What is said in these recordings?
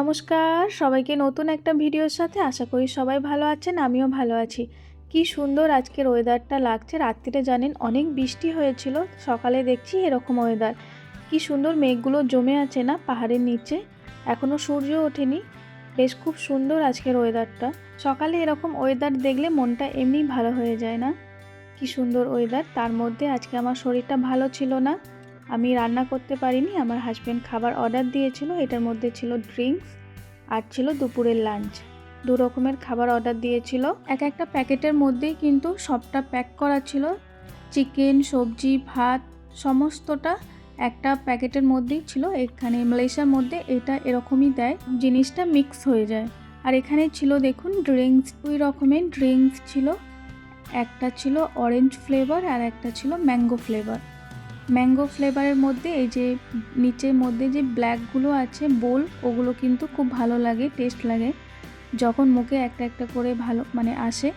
নমস্কার, সবাইকে নতুন একটা ভিডিওর সাথে আশা করি সবাই ভালো আছেন, আমিও ভালো আছি। কি সুন্দর আজকের ওয়েদারটা লাগছে রাত্রিরে জানেন অনেক বৃষ্টি হয়েছিল, সকালে দেখছি এরকম ওয়েদার কি সুন্দর মেঘগুলো জমে আছে না পাহাড়ের নিচে এখনও সূর্য ওঠেনি। বেশ খুব সুন্দর আজকের ওয়েদারটা সকালে এরকম ওয়েদার দেখলে মনটা এমনি ভালো হয়ে যায় না? কি সুন্দর ওয়েদার তার মধ্যে আজকে আমার শরীরটা ভালো ছিল না। আমি রান্না করতে পারিনি, আমার হাজব্যান্ড খাবার অর্ডার দিয়েছিল, এটার মধ্যে ছিল ড্রিঙ্কস আর ছিল দুপুরের লাঞ্চ দু রকমের খাবার অর্ডার দিয়েছিল। এক একটা প্যাকেটের মধ্যেই কিন্তু সবটা প্যাক করা ছিল। চিকেন সবজি, ভাত, সমস্তটা একটা প্যাকেটের মধ্যেই ছিল। এখানে মালয়েশিয়ার মধ্যে এটা এরকমই দেয়, জিনিসটা মিক্স হয়ে যায়। আর এখানে ছিল দেখুন ড্রিঙ্কস দুই রকমের ড্রিঙ্কস ছিল। একটা ছিল অরেঞ্জ ফ্লেভার আর একটা ছিল ম্যাঙ্গো ফ্লেভার ম্যাঙ্গো ফ্লেভারের মধ্যে এই যে নিচের মধ্যে যে ব্ল্যাকগুলো আছে, বোল, ওগুলো কিন্তু খুব ভালো লাগে, টেস্ট লাগে। যখন মুখে একটা একটা করে ভালো মানে আসে,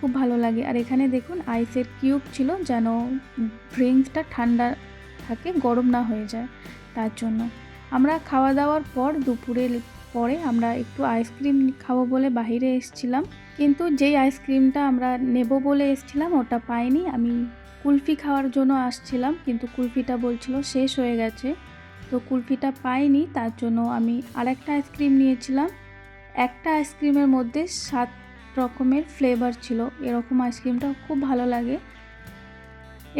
খুব ভালো লাগে। আর এখানে দেখুন আইসের কিউব ছিল যেন ড্রিঙ্কসটা ঠান্ডা থাকে, গরম না হয়ে যায় তার জন্য। আমরা খাওয়া দাওয়ার পর দুপুরের পরে আমরা একটু আইসক্রিম খাব বলে বাইরে এসেছিলাম। কিন্তু যেই আইসক্রিমটা আমরা নেব বলে এসেছিলাম, ওটা পাইনি। আমি কুলফি খাওয়ার জন্য আসছিলাম, কিন্তু কুলফিটা বলছিল শেষ হয়ে গেছে। তো কুলফিটা পাইনি, তার জন্য আমি আরেকটা আইসক্রিম নিয়েছিলাম। একটা আইসক্রিমের মধ্যে সাত রকমের ফ্লেভার ছিল। এরকম আইসক্রিমটা খুব ভালো লাগে।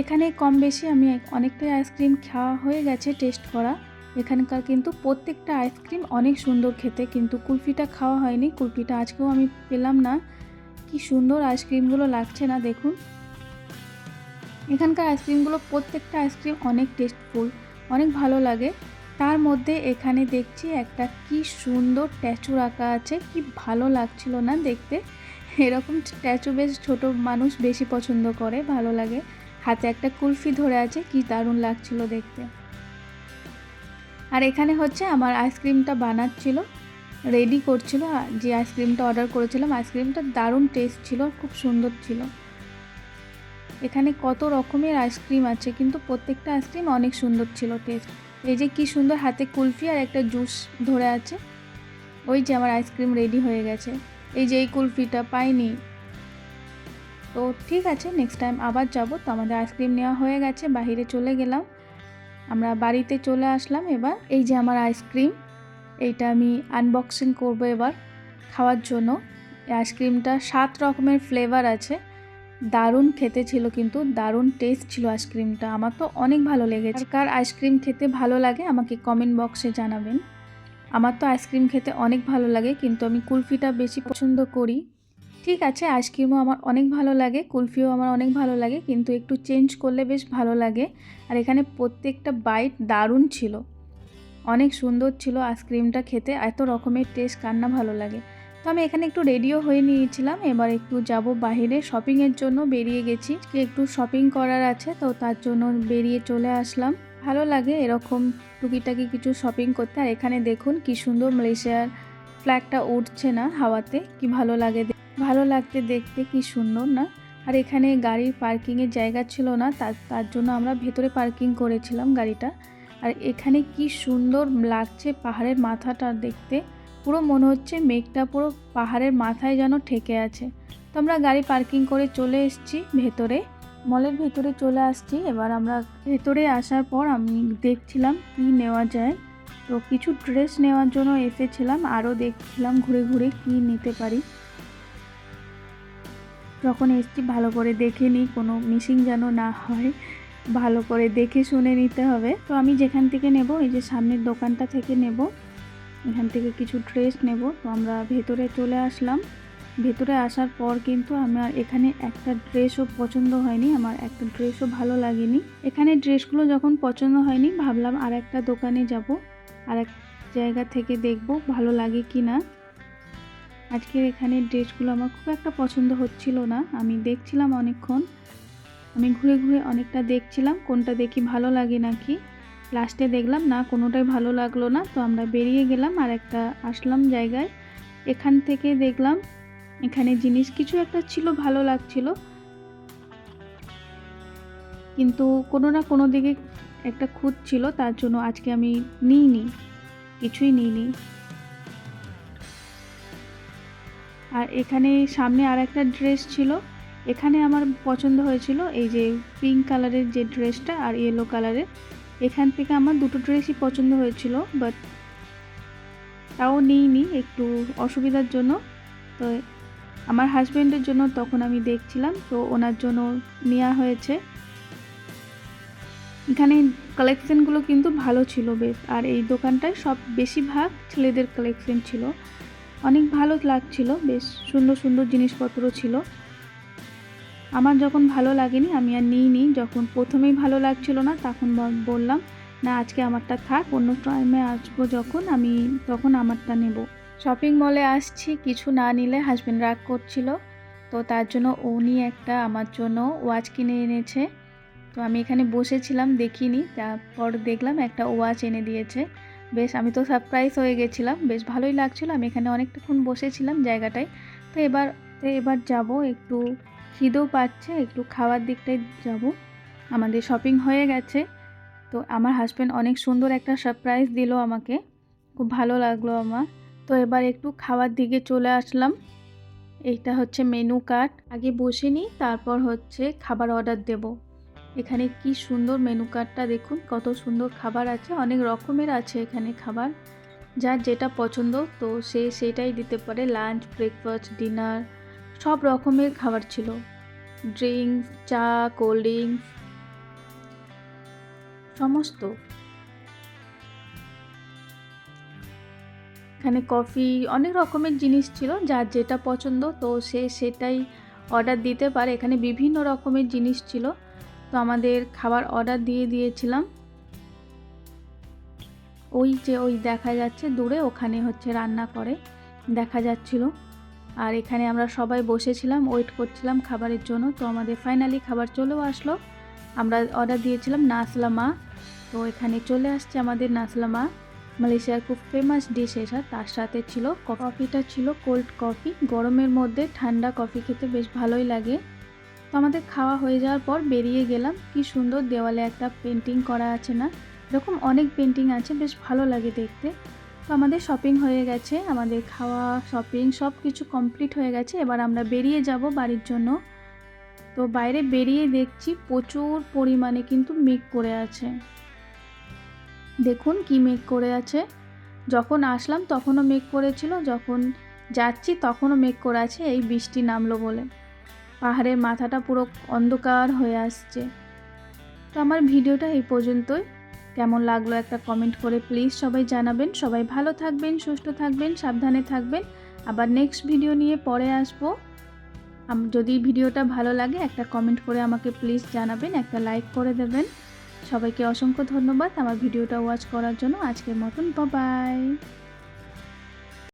এখানে কম বেশি আমি অনেকটাই আইসক্রিম খাওয়া হয়ে গেছে টেস্ট করা। এখানকার কিন্তু প্রত্যেকটা আইসক্রিম অনেক সুন্দর খেতে, কিন্তু কুলফিটা খাওয়া হয়নি। কুলফিটা আজকেও আমি পেলাম না। কি সুন্দর আইসক্রিমগুলো লাগছে না, দেখুন। এখানকার আইসক্রিমগুলো প্রত্যেকটা আইসক্রিম অনেক টেস্টফুল অনেক ভালো লাগে। তার মধ্যে এখানে দেখছি একটা কি সুন্দর স্ট্যাচু রাখা আছে, কি ভালো লাগছিল না দেখতে। এরকম স্ট্যাচু বেশ ছোট মানুষ বেশি পছন্দ করে, ভালো লাগে। হাতে একটা কুলফি ধরে আছে, কি দারুণ লাগছিল দেখতে। আর এখানে হচ্ছে আমার আইসক্রিমটা বানাচ্ছিল রেডি করছিল, যে আইসক্রিমটা অর্ডার করেছিলাম আইসক্রিমটা দারুণ টেস্ট ছিল, খুব সুন্দর ছিল। এখানে কত রকমের আইসক্রিম আছে, কিন্তু প্রত্যেকটা আইসক্রিম অনেক সুন্দর ছিল টেস্ট এই যে কি সুন্দর হাতে কুলফি আর একটা জুস ধরে আছে, ওই যে আমার আইসক্রিম রেডি হয়ে গেছে। এই যে এই কুলফিটা পাইনি। তো ঠিক আছে নেক্সট টাইম আবার যাব। তো আমাদের আইসক্রিম নেওয়া হয়ে গেছে, বাহিরে চলে গেলাম। আমরা বাড়িতে চলে আসলাম এবার। এই যে আমার আইসক্রিম এইটা আমি আনবক্সিং করব এবার, খাওয়ার জন্য। এই আইসক্রিমটা সাত রকমের ফ্লেভার আছে। দারুণ খেতে ছিল কিন্তু, দারুণ টেস্ট ছিল আইসক্রিমটা আমার তো অনেক ভালো লেগেছে। কার আইসক্রিম খেতে ভালো লাগে আমাকে কমেন্ট বক্সে জানাবেন। আমার তো আইসক্রিম খেতে অনেক ভালো লাগে কিন্তু আমি কুলফিটা বেশি পছন্দ করি। ঠিক আছে আইসক্রিমও আমার অনেক ভালো লাগে, কুলফিও আমার অনেক ভালো লাগে কিন্তু একটু চেঞ্জ করলে বেশ ভালো লাগে। আর এখানে প্রত্যেকটা বাইট দারুণ ছিল। অনেক সুন্দর ছিল আইসক্রিমটা খেতে, এত রকমের টেস্ট কান্না ভালো লাগে। তো আমি এখানে একটু রেডিও হয়ে নিয়েছিলাম। এবার একটু যাব বাইরে শপিংয়ের জন্য বেরিয়ে গেছি। একটু শপিং করার আছে, তো তার জন্য বেরিয়ে চলে আসলাম। ভালো লাগে এরকম টুকিটাকি কিছু শপিং করতে। আর এখানে দেখুন কি সুন্দর মালয়েশিয়ার ফ্ল্যাগটা উঠছে না হাওয়াতে। কি ভালো লাগে ভালো লাগতে দেখতে, কি সুন্দর না? আর এখানে গাড়ির পার্কিংয়ের জায়গা ছিল না তার তার জন্য আমরা ভেতরে পার্কিং করেছিলাম গাড়িটা। আর এখানে কি সুন্দর লাগছে পাহাড়ের মাথাটা দেখতে। পুরো মনে হচ্ছে মেঘটা পুরো পাহাড়ের মাথায় যেন ঠেকে আছে। তো আমরা গাড়ি পার্কিং করে চলে এসেছি ভেতরে। মলের ভেতরে চলে আসছি। এবার আমরা ভেতরে আসার পর আমি দেখছিলাম কি নেওয়া যায়। তো কিছু ড্রেস নেওয়ার জন্য এসেছিলাম। আরও দেখছিলাম ঘুরে ঘুরে কি নিতে পারি। যখন এসছি, ভালো করে দেখে নিই। কোনো মিসিং যেন না হয়, ভালো করে দেখে শুনে নিতে হবে। তো আমি যেখান থেকে নেব, এই যে সামনের দোকানটা থেকে নেব। এখান থেকে কিছু ড্রেস নেব। তো আমরা ভেতরে চলে আসলাম। ভেতরে আসার পর কিন্তু আমার এখানে একটা ড্রেসও পছন্দ হয়নি। আমার একটা ড্রেসও ভালো লাগেনি। এখানে ড্রেসগুলো যখন পছন্দ হয়নি, ভাবলাম আর একটা দোকানে যাব। আর এক জায়গা থেকে দেখব ভালো লাগে কি না আজকের এখানে ড্রেসগুলো আমার খুব একটা পছন্দ হচ্ছিল না। আমি দেখছিলাম অনেকক্ষণ। আমি ঘুরে ঘুরে অনেকটা দেখছিলাম, কোনটা দেখি ভালো লাগে নাকি। লাস্টে দেখলাম, না, কোনোটাই ভালো লাগল না। তো আমরা বেরিয়ে গেলাম আর একটা আসলাম জায়গায়। এখান থেকে দেখলাম এখানে জিনিস কিছু একটা ছিল, ভালো লাগছিল। কিন্তু কোনো না কোনো দিকে একটা খুঁত ছিল, তার জন্য আজকে আমি নিইনি, কিছুই নিইনি। আর এখানে সামনে আর একটা ড্রেস ছিল। এখানে আমার পছন্দ হয়েছিল এই যে পিঙ্ক কালারের যে ড্রেসটা আর ইয়েলো কালারের এখান থেকে আমার দুটো ড্রেসই পছন্দ হয়েছিল বাট তাও নিইনি, একটু অসুবিধার জন্য। তো আমার হাজব্যান্ডের জন্য তখন আমি দেখছিলাম, তো ওনার জন্য নেওয়া হয়েছে। এখানে কালেকশনগুলো কিন্তু ভালো ছিল বেশ, আর এই দোকানটায় সব বেশিরভাগ ছেলেদের কালেকশন ছিল। অনেক ভালো লাগছিল, বেশ সুন্দর সুন্দর জিনিসপত্র ছিল। আমার যখন ভালো লাগেনি, আমি আর নিইনি। যখন প্রথমেই ভালো লাগছিল না, তখন বললাম, না, আজকে আমারটা থাক, অন্য টাইমে আসব যখন, আমি তখন আমারটা নেব। শপিং মলে আসছি, কিছু না নিলে হাজব্যান্ড রাগ করছিল। তো তার জন্য উনি একটা আমার জন্য ওয়াচ কিনে এনেছে। তো আমি এখানে বসেছিলাম, দেখিনি। তারপর দেখলাম একটা ওয়াচ এনে দিয়েছে। বেশ, আমি তো সারপ্রাইজ হয়ে গেছিলাম। বেশ ভালোই লাগছিল। আমি এখানে অনেকটাক্ষণ বসেছিলাম জায়গাটায়। তো এবার এবার যাব একটু খিদেও পাচ্ছে, একটু খাওয়ার দিকটায় যাব। আমাদের শপিং হয়ে গেছে। তো আমার হাজব্যান্ড অনেক সুন্দর একটা সারপ্রাইজ দিল আমাকে। খুব ভালো লাগল আমার। তো এবার একটু খাওয়ার দিকে চলে আসলাম। এইটা হচ্ছে মেনু কার্ড আগে বসে নিই, তারপর হচ্ছে খাবার অর্ডার দেব। এখানে কি সুন্দর মেনু কার্ডটা দেখুন, কত সুন্দর খাবার আছে। অনেক রকমের আছে এখানে খাবার। যার যেটা পছন্দ, তো সে সেটাই দিতে পারে। লাঞ্চ ব্রেকফাস্ট ডিনার সব রকমের খাবার ছিল। ড্রিঙ্কস, চা, কোল্ড ড্রিঙ্কস, সমস্ত। এখানে কফি, অনেক রকমের জিনিস ছিল, যার যেটা পছন্দ, তো সে সেটাই অর্ডার দিতে পারে। এখানে বিভিন্ন রকমের জিনিস ছিল, তো আমাদের খাবার অর্ডার দিয়ে দিয়েছিলাম। ওই যে ওই দেখা যাচ্ছে, দূরে ওখানে হচ্ছে রান্না করে, দেখা যাচ্ছিল। আর এখানে আমরা সবাই বসেছিলাম ওয়েট করছিলাম খাবারের জন্য। তো আমাদের ফাইনালি খাবার চলেও আসলো। আমরা অর্ডার দিয়েছিলাম নাসলা মা। তো এখানে চলে আসছে আমাদের নাসলা মা। মালয়েশিয়ার খুব ফেমাস ডিশ এটা। তার সাথে ছিল কফিটা ছিল কোল্ড কফি গরমের মধ্যে ঠান্ডা কফি খেতে বেশ ভালোই লাগে। তো আমাদের খাওয়া হয়ে যাওয়ার পর বেরিয়ে গেলাম। কি সুন্দর দেওয়ালে একটা পেন্টিং করা আছে না? এরকম অনেক পেন্টিং আছে। বেশ ভালো লাগে দেখতে। তো আমাদের শপিং হয়ে গেছে, আমাদের খাওয়া শপিং সব কিছু কমপ্লিট হয়ে গেছে, এবার আমরা বেরিয়ে যাব বাড়ির জন্য। তো বাইরে বেরিয়ে দেখছি প্রচুর পরিমাণে কিন্তু মেঘ করে আছে। দেখুন কি মেঘ করে আছে। যখন আসলাম তখনও মেঘ করেছিল, যখন যাচ্ছি তখনও মেঘ করে আছে, এই বৃষ্টি নামলো বলে। পাহাড়ের মাথাটা পুরো অন্ধকার হয়ে আসছে। তো আমার ভিডিওটা এই পর্যন্তই। কেমন লাগল একটা কমেন্ট করে প্লিজ সবাই জানাবেন। সবাই ভালো থাকবেন, সুস্থ থাকবেন, সাবধানে থাকবেন। আবার নেক্সট ভিডিও নিয়ে পরে আসব। যদি ভিডিওটা ভালো লাগে, একটা কমেন্ট করে আমাকে প্লিজ জানাবেন, একটা লাইক করে দেবেন। সবাইকে অসংখ্য ধন্যবাদ আমার ভিডিওটা ওয়াচ করার জন্য। আজকের মতন বাই